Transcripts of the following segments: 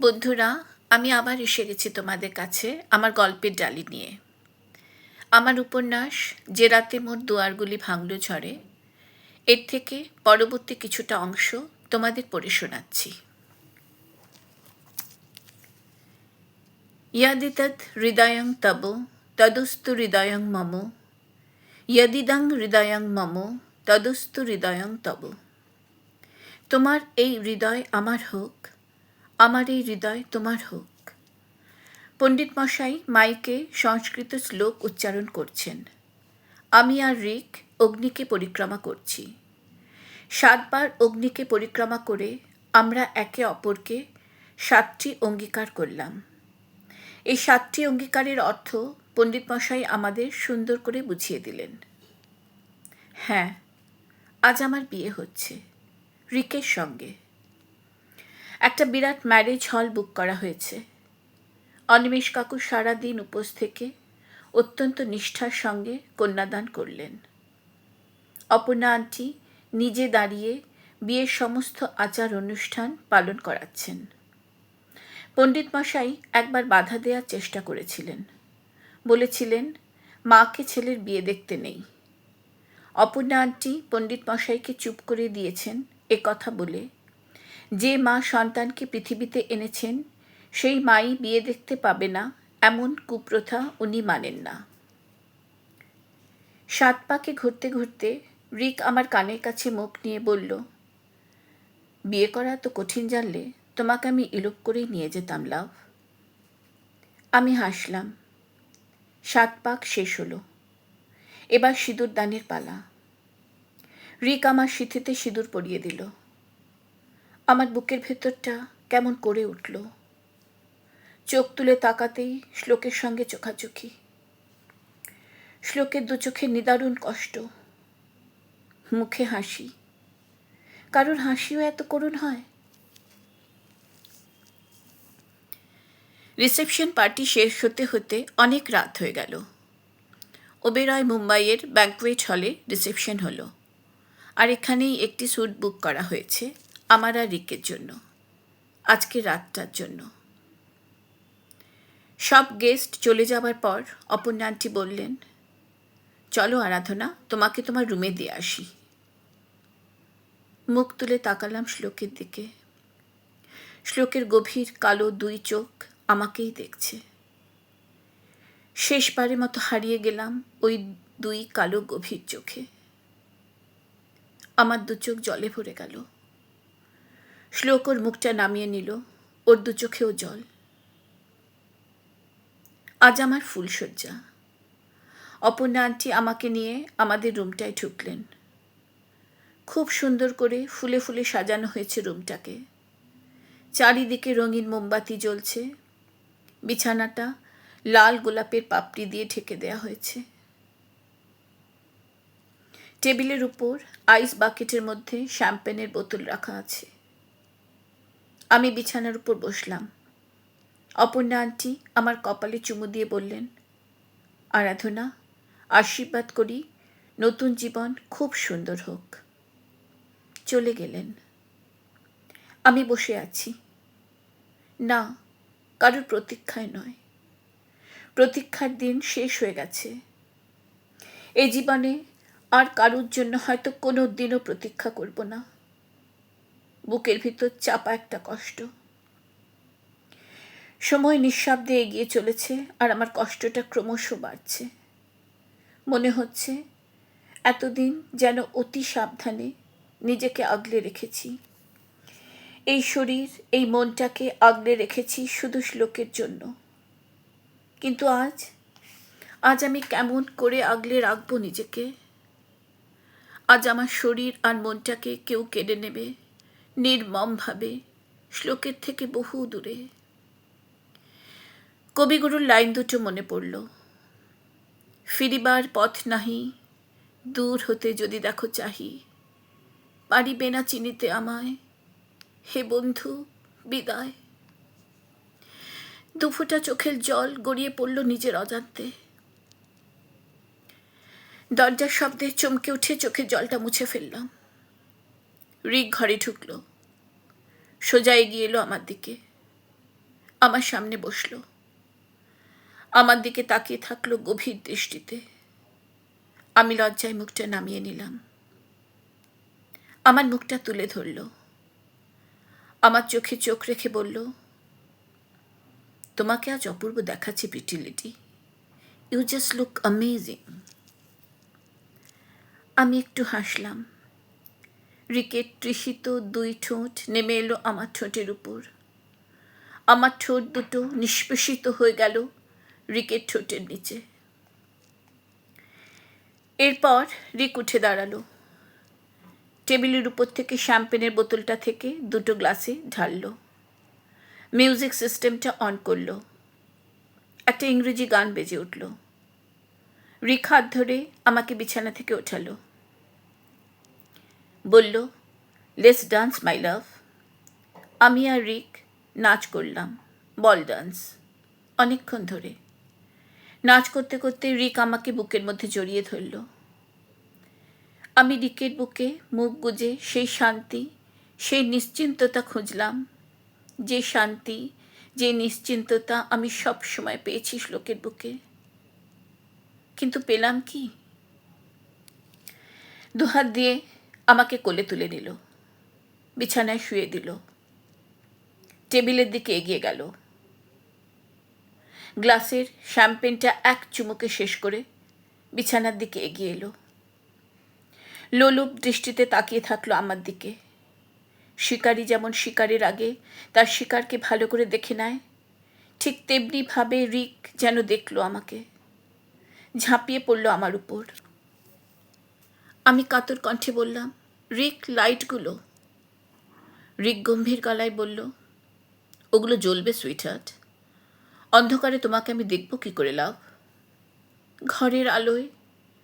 বন্ধুরা, আমি আবার এসে গেছি তোমাদের কাছে আমার গল্পের ডালি নিয়ে। আমার উপন্যাস, যে রাতে মোর দুয়ারগুলি ভাঙল ঝড়ে, এর থেকে পরবর্তী কিছুটা অংশ তোমাদের পড়ে শোনাচ্ছি। ইয়াদিতৎ হৃদয়ং তব, তদস্তু হৃদয়ং মম, ইয়দিদং হৃদয়ং মম, তদস্তু হৃদয়ং তব। তোমার এই হৃদয় আমার হোক আমার এই হৃদয় তোমার হোক। পণ্ডিত মশাই মাইকে সংস্কৃত শ্লোক উচ্চারণ করছেন। আমি আর রিক অগ্নিকে পরিক্রমা করছি। সাতবার অগ্নিকে পরিক্রমা করে আমরা একে অপরকে সাতটি অঙ্গীকার করলাম। এই সাতটি অঙ্গীকারের অর্থ পণ্ডিত মশাই আমাদের সুন্দর করে বুঝিয়ে দিলেন। হ্যাঁ আজ আমার বিয়ে হচ্ছে। রিকের সঙ্গে। একটা বিরাট ম্যারেজ হল বুক করা হয়েছে। অনিমেষ কাকু সারাদিন উপোস থেকে অত্যন্ত নিষ্ঠার সঙ্গে কন্যাদান করলেন। অপর্ণা আন্টি নিজে দাঁড়িয়ে বিয়ের সমস্ত আচার অনুষ্ঠান পালন করাচ্ছেন। পণ্ডিত মশাই একবার বাধা দেওয়ার চেষ্টা করেছিলেন। বলেছিলেন, মাকে ছেলের বিয়ে দেখতে নেই। অপর্ণা আন্টি পণ্ডিত মশাইকে চুপ করে দিয়েছেন, এ কথা বলে যে মা সন্তানকে পৃথিবীতে এনেছেন, সেই মাই বিয়ে দেখতে পাবে না, এমন কুপ্রথা উনি মানেন না। সাত পাকে ঘুরতে ঘুরতে রিক আমার কানের কাছে মুখ নিয়ে বলল, বিয়ে করা তো কঠিন জানলে তোমাকে আমি ইলোপ করেই নিয়ে যেতাম, লাভ। আমি হাসলাম। সাত পাক শেষ হলো। এবার সিঁদুর দানের পালা। রিক আমার সিথিতে সিঁদুর পরিয়ে দিল। আমার বুকের ভেতরটা কেমন করে উঠল। চোখ তুলে তাকাতেই শ্লোকের সঙ্গে চোখাচোখি। শ্লোকের দু চোখে নিদারুণ কষ্ট। মুখে হাসি। কারোর হাসিও এত করুণ হয়? রিসেপশন পার্টি শেষ হতে হতে অনেক রাত হয়ে গেল। ওবেরয় মুম্বাইয়ের ব্যাঙ্কুয়েট হলে রিসেপশন হলো। আর এখানেই একটি স্যুট বুক করা হয়েছে। আমার আর রিকের জন্য, আজকে রাতটার জন্য। সব গেস্ট চলে যাবার পর অপর্ণা বললেন, চলো আরাধনা, তোমাকে তোমার রুমে দিয়ে আসি। মুখ তুলে তাকালাম শ্লোকের দিকে। শ্লোকের গভীর কালো দুই চোখ আমাকেই দেখছে। শেষবারের মতো হারিয়ে গেলাম ওই দুই কালো গভীর চোখে। আমার দু চোখ জলে ভরে গেল। শ্লোক ওর মুখটা নামিয়ে নিল, ওর দু চোখেও জল। আজ আমার ফুলশয্যা। অপর্ণা আন্টি আমাকে নিয়ে আমাদের রুমটায় ঢুকলেন। খুব সুন্দর করে ফুলে ফুলে সাজানো হয়েছে রুমটাকে। চারিদিকে রঙিন মোমবাতি জ্বলছে। বিছানাটা লাল গোলাপের পাপড়ি দিয়ে ঢেকে দেয়া হয়েছে। টেবিলের উপর আইস বাকেটের মধ্যে শ্যাম্পেনের বোতল রাখা আছে। আমি বিছানার উপর বসলাম। অপর্ণা আন্টি আমার কপালে চুমু দিয়ে বললেন, আরাধনা, আশীর্বাদ করি, নতুন জীবন খুব সুন্দর হোক। চলে গেলেন। আমি বসে আছি। না, কারোর প্রতীক্ষায় নয়। প্রতীক্ষার দিন শেষ হয়ে গেছে। এই জীবনে আর কারোর জন্য হয়তো কোনো দিনও প্রতীক্ষা করব না। বুকের ভিতর চাপা একটা কষ্ট। সময় নিঃশব্দে এগিয়ে চলেছে আর আমার কষ্টটা ক্রমশ বাড়ছে। মনে হচ্ছে এতদিন যেন অতি সাবধানে নিজেকে আগলে রেখেছি। এই শরীর, এই মনটাকে আগলে রেখেছি শুধু শ্লোকের জন্য। কিন্তু আজ আজ আমি কেমন করে আগলে রাখব নিজেকে? আজ আমার শরীর আর মনটাকে কেউ কেড়ে নেবে? নির্মমভাবে, শ্লোকের থেকে বহু দূরে। কবিগুরুর লাইন দুটো মনে পড়ল। ফিরিবার পথ নাহি, দূর হতে যদি দেখো চাহি। পারিবে না চিনিতে আমায়, হে বন্ধু, বিদায়। দুফোটা চোখের জল গড়িয়ে পড়ল নিজের অজান্তে। দরজার শব্দে চমকে উঠে চোখের জলটা মুছে ফেললাম। রিক ঘরে ঢুকলো সোজা এগিয়ে এলো আমার দিকে। আমার সামনে বসল। আমার দিকে তাকিয়ে থাকল গভীর দৃষ্টিতে। আমি লজ্জায় মুখটা নামিয়ে নিলাম। আমার মুখটা তুলে ধরল। আমার চোখে চোখ রেখে বলল, তোমাকে আজ অপূর্ব দেখাচ্ছে প্রিটিলিটি ইউ জাস্ট লুক অ্যামেজিং আমি একটু হাসলাম। রিকেট তৃষিত দুই ঠোঁট নেমে এলো আমার ঠোঁটের উপর। আমার ঠোঁট দুটো নিষ্পেষিত হয়ে গেল রিকের ঠোঁটের নিচে। এরপর রিক উঠে দাঁড়াল। টেবিলের উপর থেকে শ্যাম্পেনের বোতলটা থেকে দুটো গ্লাসে ঢাললো। মিউজিক সিস্টেমটা অন করল। একটা ইংরেজি গান বেজে উঠল। রিক হাত ধরে আমাকে বিছানা থেকে ওঠালো। বলল লেস ডান্স মাই লাভ আমি আর রিক নাচ করলাম, বল ডান্স অনেকক্ষণ ধরে। নাচ করতে করতে রিক আমাকে বুকের মধ্যে জড়িয়ে ধরল। আমি রিকের বুকে মুখ গুজে সেই শান্তি, সেই নিশ্চিন্ততা খুঁজলাম, যে শান্তি, যে নিশ্চিন্ততা আমি সব সময় পেয়েছি শ্লোকের বুকে। কিন্তু পেলাম কি? দুহাত দিয়ে আমাকে কোলে তুলে নিল, বিছানায় শুয়ে দিল, টেবিলের দিকে এগিয়ে গেল। গ্লাসের শ্যাম্পেনটা এক চুমুকে শেষ করে বিছানার দিকে এগিয়ে এলো। লোলুপ দৃষ্টিতে তাকিয়ে থাকল আমার দিকে। শিকারি যেমন শিকারের আগে তার শিকারকে ভালো করে দেখে নেয়, ঠিক তেমনিভাবে রিক যেন দেখল আমাকে। ঝাঁপিয়ে পড়ল আমার উপর। আমি কাতর কণ্ঠে বললাম, রিক লাইটগুলো। রিক গম্ভীর গলায় বলল, ওগুলো জ্বলবে, সুইটহার্ট। অন্ধকারে তোমাকে আমি দেখব কি করে লাভ? ঘরের আলোয়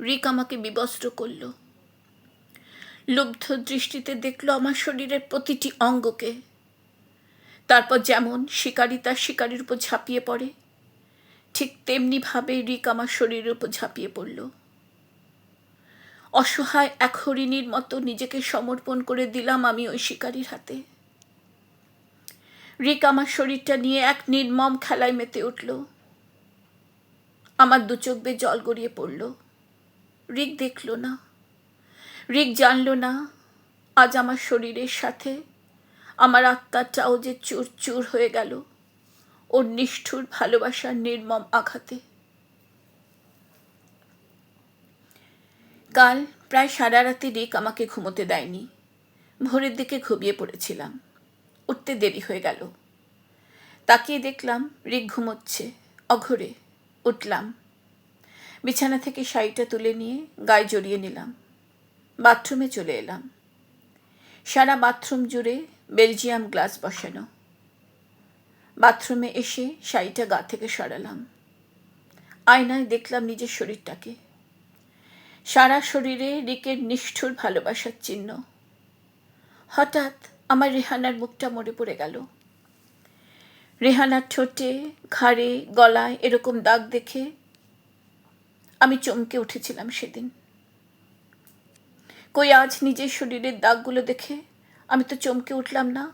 রিক আমাকে বিবস্ত্র করল। লুব্ধ দৃষ্টিতে দেখল আমার শরীরের প্রতিটি অঙ্গকে। তারপর যেমন শিকারি তার শিকারির উপর ঝাঁপিয়ে পড়ে, ঠিক তেমনিভাবে রিক আমার শরীরের উপর ঝাঁপিয়ে পড়ল। অসহায় এক হরিণীর মতো নিজেকে সমর্পণ করে দিলাম আমি ওই শিকারীর হাতে। রিক আমার শরীরটা নিয়ে এক নির্মম খেলায় মেতে উঠল। আমার দু চোখ বে জল গড়িয়ে পড়ল। রিক দেখল না। রিক জানল না, আজ আমার শরীরের সাথে আমার আত্মাটাও যে চুর চুর হয়ে গেল। ওর নিষ্ঠুর ভালোবাসার নির্মম আঘাতে। কাল প্রায় সারা রাতে রিক আমাকে ঘুমোতে দেয়নি। ভোরের দিকে ঘুমিয়ে পড়েছিলাম। উঠতে দেরি হয়ে গেল। তাকিয়ে দেখলাম রিক ঘুমোচ্ছে। অঘরে উঠলাম। বিছানা থেকে শাড়িটা তুলে নিয়ে গায়ে জড়িয়ে নিলাম। বাথরুমে চলে এলাম। সারা বাথরুম জুড়ে বেলজিয়াম গ্লাস বসানো। বাথরুমে এসে শাড়িটা গা থেকে সরালাম। আয়নায় দেখলাম নিজের শরীরটাকে। সারা শরীরে রিকের নিষ্ঠুর ভালোবাসার চিহ্ন। হঠাৎ আমার রেহানার মুখটা মরে পড়ে গেল। রেহানার ঠোঁটে, ঘাড়ে, গলায় এরকম দাগ দেখে আমি চমকে উঠেছিলাম সেদিন। কই আজ নিজের শরীরের দাগগুলো দেখে আমি তো চমকে উঠলাম না।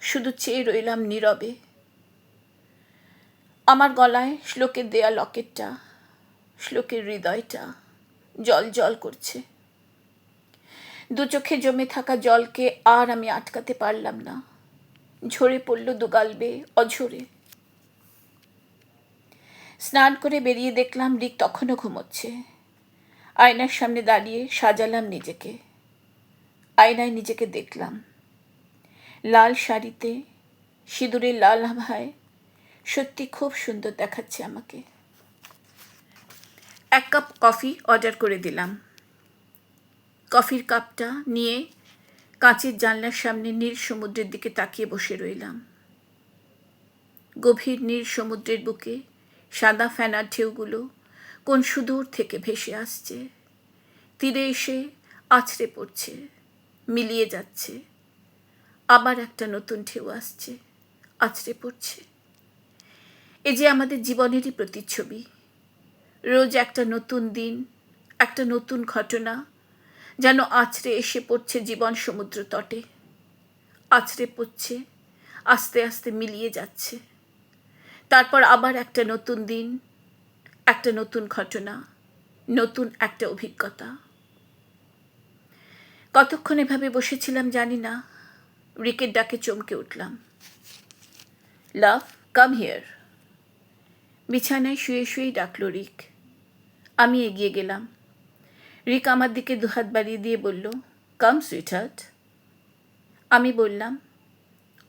শুধু চেয়ে রইলাম নীরবে। আমার গলায় শ্লোকের দেয়া লকেটটা, শ্লোকের হৃদয়টা। জল জল করছে। দু চোখে জমে থাকা জলকে আর আমি আটকাতে পারলাম না। ঝরে পড়ল দুগালবে অঝরে। স্নান করে বেরিয়ে দেখলাম রিক তখনও ঘুমোচ্ছে। আয়নার সামনে দাঁড়িয়ে সাজালাম নিজেকে। আয়নায় নিজেকে দেখলাম। লাল শাড়িতে সিঁদুরের লাল আভায় সত্যি খুব সুন্দর দেখাচ্ছে আমাকে। এক কাপ কফি অর্ডার করে দিলাম। কফির কাপটা নিয়ে কাঁচের জানলার সামনে নীল সমুদ্রের দিকে তাকিয়ে বসে রইলাম। গভীর নীল সমুদ্রের বুকে সাদা ফেনার ঢেউগুলো কোন সুদূর থেকে ভেসে আসছে। তীরে এসে আছড়ে পড়ছে, মিলিয়ে যাচ্ছে। আবার একটা নতুন ঢেউ আসছে, আছড়ে পড়ছে। এ যে আমাদের জীবনেরই প্রতিচ্ছবি রোজ একটা নতুন দিন, একটা নতুন ঘটনা যেন আছড়ে এসে পড়ছে জীবন সমুদ্র তটে। আছড়ে পড়ছে, আস্তে আস্তে মিলিয়ে যাচ্ছে। তারপর আবার একটা নতুন দিন, একটা নতুন ঘটনা, নতুন একটা অভিজ্ঞতা। কতক্ষণ এভাবে বসেছিলাম জানি না, রিকের ডাকে চমকে উঠলাম। Love come here. বিছানায় শুয়ে শুয়েই ডাকলো রিক। আমি এগিয়ে গেলাম। রিক আমার দিকে দুহাত বাড়িয়ে দিয়ে বলল কাম সুইটহার্ট আমি বললাম,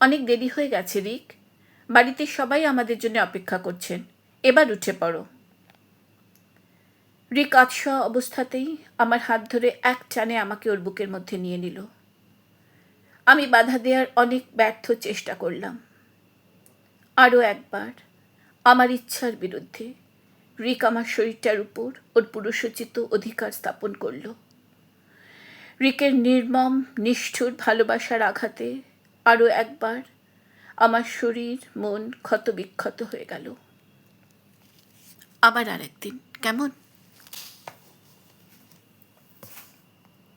অনেক দেরি হয়ে গেছে রিক। বাড়িতে সবাই আমাদের জন্য অপেক্ষা করছেন। এবার উঠে পড়ো। রিক আতশোয়া অবস্থাতেই আমার হাত ধরে এক টানে আমাকে ওর বুকের মধ্যে নিয়ে নিল। আমি বাধা দেওয়ার অনেক ব্যর্থ চেষ্টা করলাম। আরও একবার, আমার ইচ্ছার বিরুদ্ধে রিক আমার শরীরটার উপর ওর পুরুষোচিত অধিকার স্থাপন করল। রিকের নির্মম, নিষ্ঠুর ভালোবাসার আঘাতে আরও একবার আমার শরীর, মন ক্ষত বিক্ষত হয়ে গেল। আবার আরেকদিন, কেমন?